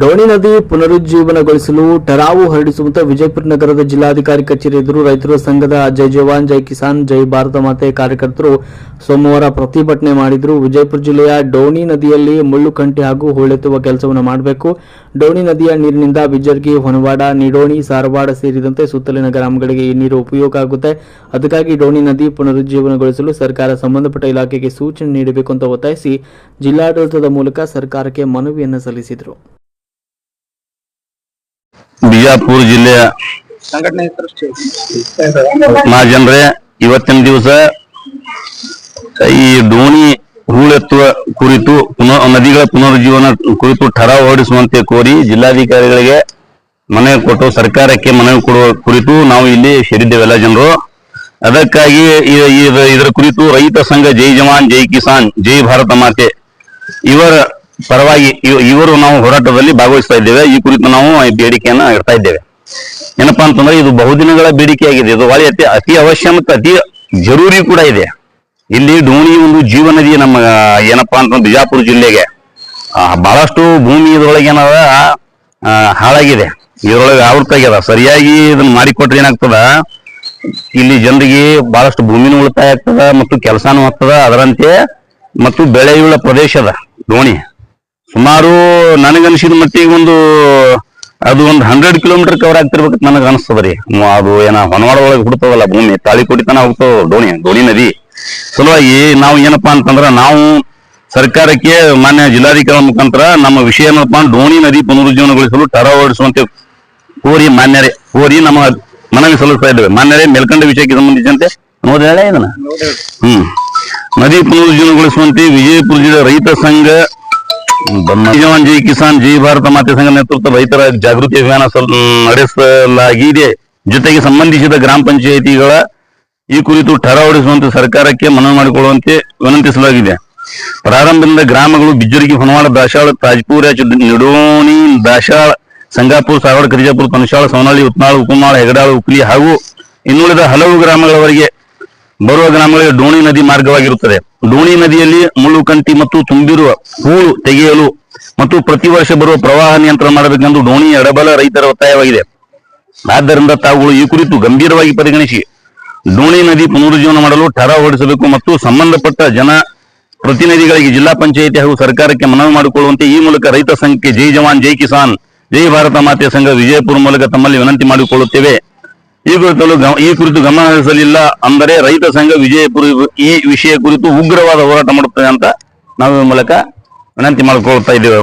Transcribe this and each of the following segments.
ಡೋಣಿ ನದಿ ಪುನರುಜ್ಜೀವನಗೊಳಿಸಲು ಟರಾವು ಹೊರಡಿಸುವಂತೆ ವಿಜಯಪುರ ನಗರದ ಜಿಲ್ಲಾಧಿಕಾರಿ ಕಚೇರಿ ಎದುರು ರೈತರ ಸಂಘದ ಜೈ ಜವಾನ್, ಜೈ ಕಿಸಾನ್, ಜೈ ಭಾರತ ಮಾತೆ ಕಾರ್ಯಕರ್ತರು ಸೋಮವಾರ ಪ್ರತಿಭಟನೆ ಮಾಡಿದ್ರು. ವಿಜಯಪುರ ಜಿಲ್ಲೆಯ ಡೋಣಿ ನದಿಯಲ್ಲಿ ಮುಳ್ಳು ಕಂಟಿ ಹಾಗೂ ಹೂಳೆತ್ತುವ ಕೆಲಸವನ್ನು ಮಾಡಬೇಕು. ಡೋಣಿ ನದಿಯ ನೀರಿನಿಂದ ಬಿಜರ್ಗಿ, ಹೊನವಾಡ, ನಿಡೋಣಿ ಸಾರವಾಡ ಸೇರಿದಂತೆ ಸುತ್ತಲಿನ ಗ್ರಾಮಗಳಿಗೆ ಈ ನೀರು ಉಪಯೋಗ ಆಗುತ್ತೆ. ಅದಕ್ಕಾಗಿ ಡೋಣಿ ನದಿ ಪುನರುಜ್ಜೀವನಗೊಳಿಸಲು ಸರ್ಕಾರ ಸಂಬಂಧಪಟ್ಟ ಇಲಾಖೆಗೆ ಸೂಚನೆ ನೀಡಬೇಕು ಅಂತ ಒತ್ತಾಯಿಸಿ ಜಿಲ್ಲಾಡಳಿತದ ಮೂಲಕ ಸರ್ಕಾರಕ್ಕೆ ಮನವಿಯನ್ನು ಸಲ್ಲಿಸಿದರು. ಬಿಜಾಪುರ ಜಿಲ್ಲೆಯ ಮಾ ಜನರೇ ಇವತ್ತಿನ ದಿವಸ ಈ ದೋಣಿ ಹೂಳೆತ್ತುವ ಕುರಿತು ಪುನರ್ ನದಿಗಳ ಪುನರುಜ್ಜೀವನ ಕುರಿತು ಠರಾವ್ ಹೊರಡಿಸುವಂತೆ ಕೋರಿ ಜಿಲ್ಲಾಧಿಕಾರಿಗಳಿಗೆ ಮನವಿ ಕೊಟ್ಟು ಸರ್ಕಾರಕ್ಕೆ ಮನವಿ ಕೊಡುವ ಕುರಿತು ನಾವು ಇಲ್ಲಿ ಸೇರಿದ್ದೇವೆ ಎಲ್ಲ ಜನರು. ಅದಕ್ಕಾಗಿ ಇದ- ಇದರ ಕುರಿತು ರೈತ ಸಂಘ ಜೈ ಜವಾನ್ ಜೈ ಕಿಸಾನ್ ಜೈ ಭಾರತ ಮಾತೆ. ಇವರ ಪರವಾಗಿ ಇವ- ಇವರು ನಾವು ಹೋರಾಟದಲ್ಲಿ ಭಾಗವಹಿಸ್ತಾ ಇದ್ದೇವೆ. ಈ ಕುರಿತು ನಾವು ಬೇಡಿಕೆಯನ್ನ ಇಡ್ತಾ ಇದ್ದೇವೆ. ಏನಪ್ಪಾ ಅಂತಂದ್ರೆ ಇದು ಬಹುದಿನಗಳ ಬೇಡಿಕೆಯಾಗಿದೆ. ಇದು ಬಹಳ ಅತಿ ಅತಿ ಅವಶ್ಯ ಮತ್ತು ಅತಿ ಜರೂರಿ ಕೂಡ ಇದೆ. ಇಲ್ಲಿ ಡೋಣಿ ಒಂದು ಜೀವ ನದಿ ನಮ್ಮ, ಏನಪ್ಪಾ ಅಂತಂದ್ರೆ ಬಿಜಾಪುರ ಜಿಲ್ಲೆಗೆ. ಬಹಳಷ್ಟು ಭೂಮಿ ಇದ್ರೊಳಗೆ ಏನದ ಹಾಳಾಗಿದೆ. ಇದ್ರೊಳಗೆ ಆವೃತ್ತಾಗ್ಯದ ಸರಿಯಾಗಿ ಇದನ್ನ ಮಾಡಿಕೊಟ್ರೆ ಏನಾಗ್ತದ? ಇಲ್ಲಿ ಜನರಿಗೆ ಬಹಳಷ್ಟು ಭೂಮಿನೂ ಉಳಿತಾಯ ಆಗ್ತದ ಮತ್ತು ಕೆಲಸನೂ ಆಗ್ತದ. ಅದರಂತೆ ಮತ್ತು ಬೆಳೆಯುಳ್ಳ ಪ್ರದೇಶದ ಡೋಣಿ ಸುಮಾರು ನನಗನ್ಸಿದ ಮಟ್ಟಿಗೆ ಒಂದು ಅದು ಒಂದು ಹಂಡ್ರೆಡ್ ಕಿಲೋಮೀಟರ್ ಕವರ್ ಆಗ್ತಿರ್ಬೇಕು ನನಗೆ ಅನಿಸ್ತದ ರೀ. ಅದು ಏನ ಹೊನವಾಡ ಒಳಗೆ ಹುಡ್ತಾವಲ್ಲ ಭೂಮಿ ತಾಳಿಕೋಟಿ ತನ ಹೋಗ್ತಾವ ದೋಣಿ ಡೋಣಿ ನದಿ. ಸಲುವಾಗಿ ನಾವು ಏನಪ್ಪಾ ಅಂತಂದ್ರ ನಾವು ಸರ್ಕಾರಕ್ಕೆ ಮಾನ್ಯ ಜಿಲ್ಲಾಧಿಕಾರಿ ಮುಖಾಂತರ ನಮ್ಮ ವಿಷಯ ಏನಪ್ಪಾ ದೋಣಿ ಡೋಣಿ ನದಿ ಪುನರುಜ್ಜೀವನಗೊಳಿಸಲು ಟರ ಓಡಿಸುವಂತೆ ಕೋರಿ ಮಾನ್ಯರೇ ಕೋರಿ ನಮ್ಮ ಮನವಿ ಸಲ್ಲಿಸ್ತಾ ಇದ್ದೇವೆ. ಮಾನ್ಯರೇ ಮೇಲ್ಕಂಡ ವಿಷಯಕ್ಕೆ ಸಂಬಂಧಿಸಿದಂತೆ ನೋಡ್ ಹೇಳ ಇದನ್ನ? ಹ್ಮ್. ನದಿ ಪುನರುಜ್ಜೀವನಗೊಳಿಸುವಂತೆ ವಿಜಯಪುರ ಜಿಲ್ಲೆ ರೈತ ಸಂಘ ಜವಾನ್ ಜೈ ಕಿಸಾನ್ ಜೈ ಭಾರತ ಮಾತೆ ಸಂಘ ನೇತೃತ್ವ ರೈತರ ಜಾಗೃತಿ ಅಭಿಯಾನ ಸಲ್- ನಡೆಸಲಾಗಿದೆ. ಜೊತೆಗೆ ಸಂಬಂಧಿಸಿದ ಗ್ರಾಮ ಪಂಚಾಯಿತಿಗಳ ಈ ಕುರಿತು ಠರಾವಡಿಸುವಂತೆ ಸರ್ಕಾರಕ್ಕೆ ಮನವಿ ಮಾಡಿಕೊಳ್ಳುವಂತೆ ವಿನಂತಿಸಲಾಗಿದೆ. ಪ್ರಾರಂಭದಿಂದ ಗ್ರಾಮಗಳು ಬಿಜ್ಜುರಿಗೆ ಹೊನವಾಡ ದಾಶಾಳ, ತಾಜ್ಪುರ ನಿಡೋಣಿ, ದಾಶಾಳ, ಸಂಗಾಪುರ ಸಾಗರ ಕರಿಜಾಪುರ ಪನಶಾಳ ಸೋನಾಳಿ ಉತ್ನಾಳ, ಉಪಮಾಳ, ಹೆಗಡಾಳ, ಉಕ್ಲಿ ಹಾಗೂ ಇನ್ನುಳಿದ ಹಲವು ಗ್ರಾಮಗಳವರೆಗೆ ಬರುವ ಗ್ರಾಮಗಳಿಗೆ ಡೋಣಿ ನದಿ ಮಾರ್ಗವಾಗಿರುತ್ತದೆ. ಡೋಣಿ ನದಿಯಲ್ಲಿ ಮುಳ್ಳುಕಂಟಿ ಮತ್ತು ತುಂಬಿರುವ ಹೂಳು ತೆಗೆಯಲು ಮತ್ತು ಪ್ರತಿ ವರ್ಷ ಬರುವ ಪ್ರವಾಹ ನಿಯಂತ್ರಣ ಮಾಡಬೇಕೆಂದು ಡೋಣಿ ಎಡಬಲ ರೈತರ ಒತ್ತಾಯವಾಗಿದೆ. ಆದ್ದರಿಂದ ತಾವುಗಳು ಈ ಕುರಿತು ಗಂಭೀರವಾಗಿ ಪರಿಗಣಿಸಿ ಡೋಣಿ ನದಿ ಪುನರುಜ್ಜೀವನ ಮಾಡಲು ಠರಾವ್ ಹೊರಡಿಸಬೇಕು ಮತ್ತು ಸಂಬಂಧಪಟ್ಟ ಜನ ಪ್ರತಿನಿಧಿಗಳಿಗೆ ಜಿಲ್ಲಾ ಪಂಚಾಯಿತಿ ಹಾಗೂ ಸರ್ಕಾರಕ್ಕೆ ಮನವಿ ಮಾಡಿಕೊಳ್ಳುವಂತೆ ಈ ಮೂಲಕ ರೈತ ಸಂಘಕ್ಕೆ ಜೈ ಜವಾನ್, ಜೈ ಕಿಸಾನ್, ಜೈ ಭಾರತ ಮಾತೆಯ ಸಂಘ, ವಿಜಯಪುರ ಮೂಲಕ ತಮ್ಮಲ್ಲಿ ವಿನಂತಿ ಮಾಡಿಕೊಳ್ಳುತ್ತೇವೆ. ಈ ಕುರಿತಲ್ಲೂ ಈ ಕುರಿತು ಗಮನ ಹರಿಸಲಿಲ್ಲ ಅಂದರೆ ರೈತ ಸಂಘ ವಿಜಯಪುರ ಈ ವಿಷಯ ಕುರಿತು ಉಗ್ರವಾದ ಹೋರಾಟ ಮಾಡುತ್ತದೆ ಅಂತ ನಾವು ಮೂಲಕ ವಿನಂತಿ ಮಾಡಿಕೊಳ್ತಾ ಇದ್ದೇವೆ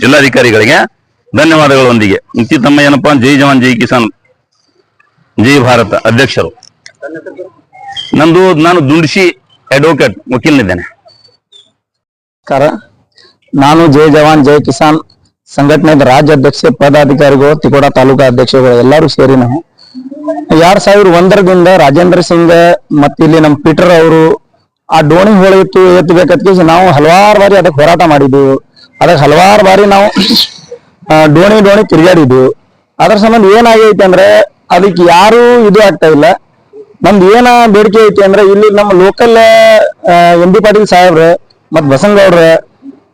ಜಿಲ್ಲಾಧಿಕಾರಿಗಳಿಗೆ. ಧನ್ಯವಾದಗಳೊಂದಿಗೆ. ತಮ್ಮ ಏನಪ್ಪಾ? ಜೈ ಜವಾನ್, ಜೈ ಕಿಸಾನ್. ಜೈ ಭಾರತ. ಅಧ್ಯಕ್ಷರು. ನಂದು ನಾನು ದುಂಡಿಸಿ ಅಡ್ವೊಕೇಟ್ ವಕೀಲನಿದ್ದೇನೆ. ನಾನು ಜೈ ಜವಾನ್, ಜೈ ಕಿಸಾನ್. ಸಂಘಟನೆದ ರಾಜ್ಯ ಅಧ್ಯಕ್ಷ, ಪದಾಧಿಕಾರಿಗಳು, ತಿಕೋಡ ತಾಲೂಕಾ ಅಧ್ಯಕ್ಷಗಳು ಎಲ್ಲರೂ ಸೇರಿ ನಾವು. ಎರಡ್ ಸಾವಿರ ಒಂದರದಿಂದ ರಾಜೇಂದ್ರ ಸಿಂಗ್ ಮತ್ತೆ ಇಲ್ಲಿ ನಮ್ಮ ಪೀಟರ್ ಅವರು ಆ ಡೋಣಿ ಹೋಳಿ ಎತ್ತು ಎತ್ತಬೇಕಿ ನಾವು ಹಲವಾರು ಬಾರಿ ಅದಕ್ಕೆ ಹೋರಾಟ ಮಾಡಿದ್ವು. ಅದಕ್ಕೆ ಹಲವಾರು ಬಾರಿ ನಾವು ಡೋಣಿ ಡೋಣಿ ತಿರುಗಾಡಿದ್ವು ಅದ್ರ ಸಂಬಂಧ ಏನಾಗೈತಿ ಅಂದ್ರೆ ಅದಕ್ಕೆ ಯಾರು ಇದು ಆಗ್ತಾ ಇಲ್ಲ. ನಮ್ದು ಏನ ಬೇಡಿಕೆ ಐತಿ ಅಂದ್ರೆ ಇಲ್ಲಿ ನಮ್ಮ ಲೋಕಲ್ ಎಂ ಪಾಟೀಲ್ ಸಾಹೇಬ್ರ ಮತ್ ಬಸಂಗೌಡ್ರ,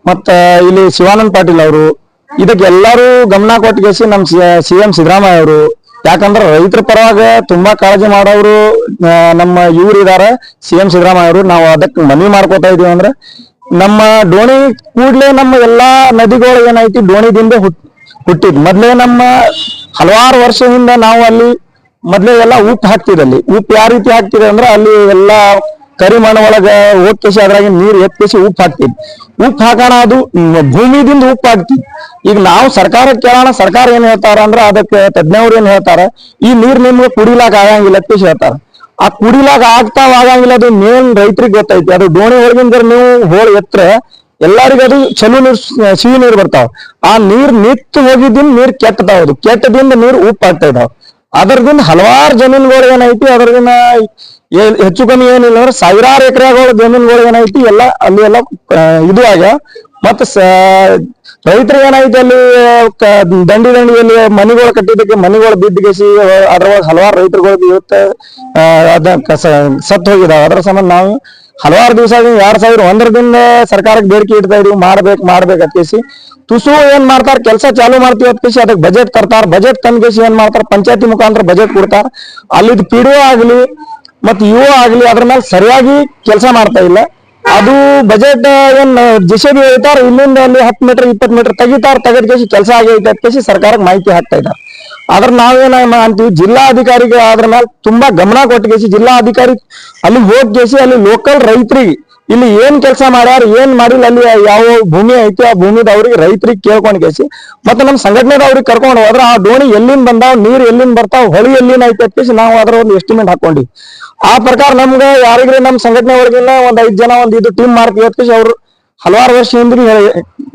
ಮತ್ತ ಇಲ್ಲಿ ಶಿವಾನಂದ್ ಪಾಟೀಲ್ ಅವರು ಇದಕ್ಕೆ ಎಲ್ಲರೂ ಗಮನ ಕೊಟ್ಟಿಗೆಸಿ ನಮ್ ಸಿ ಎಂ ಸಿದ್ದರಾಮಯ್ಯ ಅವರು. ಯಾಕಂದ್ರ ರೈತರ ಪರವಾಗ ತುಂಬಾ ಕಾಳಜಿ ಮಾಡೋರು ನಮ್ಮ ಇವ್ರು ಇದಾರ ಸಿ ಎಂ ಸಿದ್ದರಾಮಯ್ಯ ಅವರು. ನಾವು ಅದಕ್ಕೆ ಮನವಿ ಮಾಡ್ಕೋತಾ ಇದೀವಿ ಅಂದ್ರೆ, ನಮ್ಮ ಡೋಣಿ ಕೂಡ್ಲೆ ನಮ್ಮ ಎಲ್ಲಾ ನದಿಗಳು ಏನೈತಿ ಡೋಣಿದಿಂದ ಹುಟ್, ಹುಟ್ಟಿದ್. ಮೊದ್ಲೇ ನಮ್ಮ ಹಲವಾರು ವರ್ಷದಿಂದ ನಾವು ಅಲ್ಲಿ ಮೊದ್ಲೇ ಎಲ್ಲ ಉಪ್ಪು ಹಾಕ್ತಿದಲ್ಲಿ ಉಪ್ಪು ಯಾವ ರೀತಿ ಹಾಕ್ತಿದೆ ಅಂದ್ರೆ ಅಲ್ಲಿ ಎಲ್ಲ ಕರಿಮಣ್ಣು ಒಳಗ ಹೋಗ್ಕೇಸಿ ಅದ್ರಾಗ ನೀರ್ ಎತ್ತಿಸಿ ಉಪ್ಪು ಹಾಕ್ತೀವಿ. ಉಪ್ಪು ಹಾಕೋಣ ಅದು ಭೂಮಿದಿಂದ ಉಪ್ಪು ಹಾಕ್ತೀವಿ. ಈಗ ನಾವು ಸರ್ಕಾರಕ್ಕೆ ಕೇಳೋಣ, ಸರ್ಕಾರ ಏನ್ ಹೇಳ್ತಾರ ಅಂದ್ರೆ ಅದಕ್ಕೆ ತಜ್ಞವ್ರು ಏನ್ ಹೇಳ್ತಾರ, ಈ ನೀರ್ ನಿಮ್ಗೆ ಕುಡಿಲಾಕ ಆಗಂಗಿಲ್ಲ ಎತ್ತಿಸಿ ಹೇಳ್ತಾರ. ಆ ಕುಡಿಲಾಗ ಆಗ್ತಾವ ಆಗಂಗಿಲ್ಲ ಅದು ಮೇನ್ ರೈತರಿಗೆ ಗೊತ್ತೈತಿ. ಅದು ದೋಣಿ ಹೊರಗಿಂದ ನೀವು ಹೋಳ್ ಎತ್ರ ಎಲ್ಲರಿಗೂ ಅದು ಚಲೋ ನೀರ್, ಸಿಹಿ ನೀರ್ ಬರ್ತಾವ. ಆ ನೀರ್ ನಿತ್ತು ಹೋಗಿದ್ದಿಂದ ನೀರ್ ಕೆಟ್ಟದಾವ ಅದು. ಕೆಟ್ಟದಿಂದ ನೀರ್ ಉಪ್ಪು ಆಗ್ತಾ ಇದಾವ. ಅದರದಿಂದ ಹಲವಾರು ಜಮೀನುಗಳು ಏನೈತಿ ಅದರದಿಂದ ಹೆಚ್ಚು ಕಮ್ಮಿ ಏನಿಲ್ಲ ಅಂದ್ರೆ ಸಾವಿರಾರು ಎಕರೆಗಳು ಜಮೀನುಗಳು ಏನೈತಿ, ಎಲ್ಲ ಅಲ್ಲಿ ಎಲ್ಲ ಇದು ಆಗ ಮತ್ತ ರೈತರು ಏನೈತಿ ಅಲ್ಲಿ ದಂಡಿ ದಂಡಿಯಲ್ಲಿ ಮನಿಗಳು ಕಟ್ಟಿದ್ದಕ್ಕೆ ಮನಿಗಳು ಬಿದ್ದಿಗೆಸಿ ಅದ್ರೊಳಗೆ ಹಲವಾರು ರೈತರುಗಳು ಇವತ್ತು ಅದ ಸತ್ತು ಸತ್ ಹೋಗಿದಾವ ಅದ್ರ ಸಂಬಂಧ ನಾವು ಹಲವಾರು ದಿವಸ ಎರಡ್ ಸಾವಿರ ಒಂದರದಿಂದ ಸರ್ಕಾರಕ್ಕೆ ಬೇಡಿಕೆ ಇಡ್ತಾ ಇದೀವಿ, ಮಾಡ್ಬೇಕು ಮಾಡ್ಬೇಕು ಅತ್ಕೇಸಿ ತುಸು ಏನ್ ಮಾಡ್ತಾರ, ಕೆಲಸ ಚಾಲು ಮಾಡ್ತೀವಿ ಅತ್ಕೇಸಿ ಅದಕ್ಕೆ ಬಜೆಟ್ ತರ್ತಾರ. ಬಜೆಟ್ ತಂದ್ಕೇಸಿ ಏನ್ ಮಾಡ್ತಾರ, ಪಂಚಾಯತಿ ಮುಖಾಂತರ ಬಜೆಟ್ ಕೊಡ್ತಾರ. ಅಲ್ಲಿದ್ ಪಿಡಿಒ ಆಗ್ಲಿ ಮತ್ ಇವು ಆಗ್ಲಿ ಅದ್ರ ಮೇಲೆ ಸರಿಯಾಗಿ ಕೆಲಸ ಮಾಡ್ತಾ ಇಲ್ಲ. ಅದು ಬಜೆಟ್ ಏನ್ ಜೆ ಬಿ ಹೇಳ್ತಾರ ಇಲ್ಲಿಂದ ಅಲ್ಲಿ ಹತ್ತು ಮೀಟರ್ ಇಪ್ಪತ್ತು ಮೀಟರ್ ತೆಗಿತಾರ, ತೆಗೆದ ಕೇಸಿ ಕೆಲಸ ಆಗೈತೆ ಕೇಸಿ ಸರ್ಕಾರಕ್ಕೆ ಮಾಹಿತಿ ಹಾಕ್ತಾ ಇದ್ದಾರೆ ಆದ್ರೆ ನಾವೇನ ಅಂತೀವಿ ಜಿಲ್ಲಾಧಿಕಾರಿಗೆ ಅದ್ರ ಮೇಲೆ ತುಂಬಾ ಗಮನ ಕೊಟ್ಟು ಕೇಸಿ ಜಿಲ್ಲಾಧಿಕಾರಿ ಅಲ್ಲಿ ಹೋಗಿ ಕೇಸಿ ಅಲ್ಲಿ ಲೋಕಲ್ ರೈತರಿಗೆ ಇಲ್ಲಿ ಏನ್ ಕೆಲಸ ಮಾಡ್ಯಾರ, ಏನ್ ಮಾಡಿಲ್ಲ ಅಲ್ಲಿ, ಯಾವ ಭೂಮಿ ಐತಿ ಆ ಭೂಮಿದ ಅವ್ರಿಗೆ ರೈತರಿಗೆ ಕೇಳ್ಕೊಂಡ್ ಕೇಸಿ ಮತ್ತೆ ನಮ್ಮ ಸಂಘಟನೆದವ್ರಿಗೆ ಕರ್ಕೊಂಡು ಹೋದ್ರೆ ಆ ದೋಣಿ ಎಲ್ಲಿಂದ ಬಂದಾವ್, ನೀರ್ ಎಲ್ಲಿಂದ ಬರ್ತಾವ್, ಹೊಳಿ ಎಲ್ಲಿಂದ ಐತಿ ಅಂತ ನಾವು ಅದ್ರ ಒಂದು ಎಸ್ಟಿಮೇಟ್ ಹಾಕೊಂಡಿ ಆ ಪ್ರಕಾರ ನಮ್ಗೆ ಯಾರಿಗ್ರಿ ನಮ್ಮ ಸಂಘಟನೆ ಒಳಗಿನ ಒಂದ್ ಐದ್ ಜನ, ಒಂದ್ ಇದು ಟೀಮ್ ಮಾಡ್ತೀವಿ ಅಂತ ಅವ್ರು ಹಲವಾರು ವರ್ಷ ಹಿಂದೂ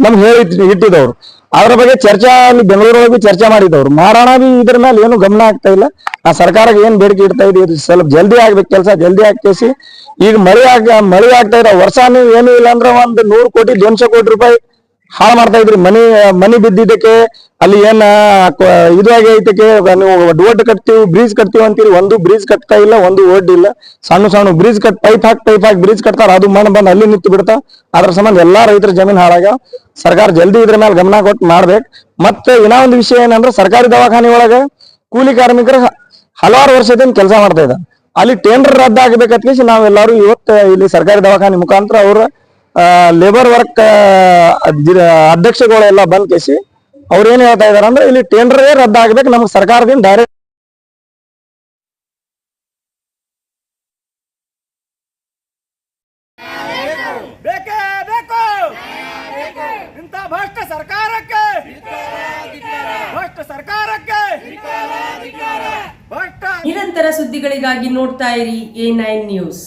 ನಮ್ಗೆ ಹೇಳಿ ಇಟ್ಟಿದವ್ರು ಅದ್ರ ಬಗ್ಗೆ ಚರ್ಚಾ ಅಲ್ಲಿ ಬೆಂಗಳೂರೊಳಗೆ ಚರ್ಚೆ ಮಾಡಿದವ್ರು ಮಾಡೋಣ ಬಿ ಇದ್ರ ಮೇಲೆ ಏನು ಗಮನ ಆಗ್ತಾ ಇಲ್ಲ. ಆ ಸರ್ಕಾರಕ್ಕೆ ಏನ್ ಬೇಡಿಕೆ ಇಡ್ತಾ ಇದೆ ಸ್ವಲ್ಪ ಜಲ್ದಿ ಆಗ್ಬೇಕು ಕೆಲಸ, ಜಲ್ದಿ ಆಗ್ತೇಸಿ ಈಗ ಮಳೆ ಆಗ ಮಳೆ ಆಗ್ತಾ ಇದೆ. ವರ್ಷಾನು ಏನು ಇಲ್ಲ ಅಂದ್ರೆ ಒಂದು ನೂರು ಕೋಟಿ, ದೊನ್ಶೆ ಕೋಟಿ ರೂಪಾಯಿ ಹಾಳು ಮಾಡ್ತಾ ಇದ್ರಿ. ಮನಿ ಮನಿ ಬಿದ್ದಿದ್ದಕ್ಕೆ ಅಲ್ಲಿ ಏನ ಇದಾಗಿ ಇದು ಆಗೈತಕ್ಕೆ ನೀವು ಓಡ್ ಕಟ್ತೀವಿ ಬ್ರಿಡ್ಜ್ ಕಟ್ತೀವಿ ಅಂತೀರಿ. ಒಂದು ಬ್ರಿಜ್ ಕಟ್ತಾ ಇಲ್ಲ, ಒಂದು ಓಡ್ ಇಲ್ಲ. ಸಣ್ಣ ಸಣ್ಣ ಬ್ರಿಜ್ ಕಟ್, ಪೈಪ್ ಹಾಕಿ ಪೈಪ್ ಹಾಕಿ ಬ್ರಿಜ್ ಕಟ್ತಾರ. ಅದು ಮಣ್ಣು ಬಂದು ಅಲ್ಲಿ ನಿಂತು ಬಿಡ್ತಾ, ಅದ್ರ ಸಂಬಂಧ ಎಲ್ಲಾ ರೈತರ ಜಮೀನ್ ಹಾಳಾಗ. ಸರ್ಕಾರ ಜಲ್ದಿ ಇದ್ರ ಮೇಲೆ ಗಮನ ಕೊಟ್ಟು ಮಾಡ್ಬೇಕು. ಮತ್ತೆ ಇನ್ನ ಒಂದು ವಿಷಯ ಏನಂದ್ರೆ, ಸರ್ಕಾರಿ ದವಾಖಾನೆ ಒಳಗೆ ಕೂಲಿ ಕಾರ್ಮಿಕರು ಹಲವಾರು ವರ್ಷದಿಂದ ಕೆಲಸ ಮಾಡ್ತಾ ಇದ್ದಾರೆ ಅಲ್ಲಿ ಟೆಂಡರ್ ರದ್ದು ಅತ್ಲೀಸ್ಟ್ ನಾವೆಲ್ಲರೂ ಇವತ್ತು ಇಲ್ಲಿ ಸರ್ಕಾರಿ ದವಾಖಾನೆ ಮುಖಾಂತರ ಅವ್ರ ಲೇಬರ್ ವರ್ಕ್ ಅಧ್ಯಕ್ಷಗಳೆಲ್ಲ ಬಂದ್ ಕೇಸಿ ಅವ್ರು ಏನ್ ಹೇಳ್ತಾ ಇದಾರೆ ಅಂದ್ರೆ ಇಲ್ಲಿ ಟೆಂಡರ್ ರದ್ದು ಆಗ್ಬೇಕು ನಮ್ಗೆ ಸರ್ಕಾರದಿಂದ ಡೈರೆಕ್ಟ್ ಬೇಕೇ ಬೇಕು? ಇಂಥ ಭ್ರಷ್ಟ ಸರ್ಕಾರಕ್ಕೆ? ಭ್ರಷ್ಟ ಸರ್ಕಾರಕ್ಕೆ? ಭ್ರಷ್ಟ ನಿರಂತರ ಸುದ್ದಿಗಳಿಗಾಗಿ ನೋಡ್ತಾ ಇರಿ ಎ ನೈನ್ ನ್ಯೂಸ್.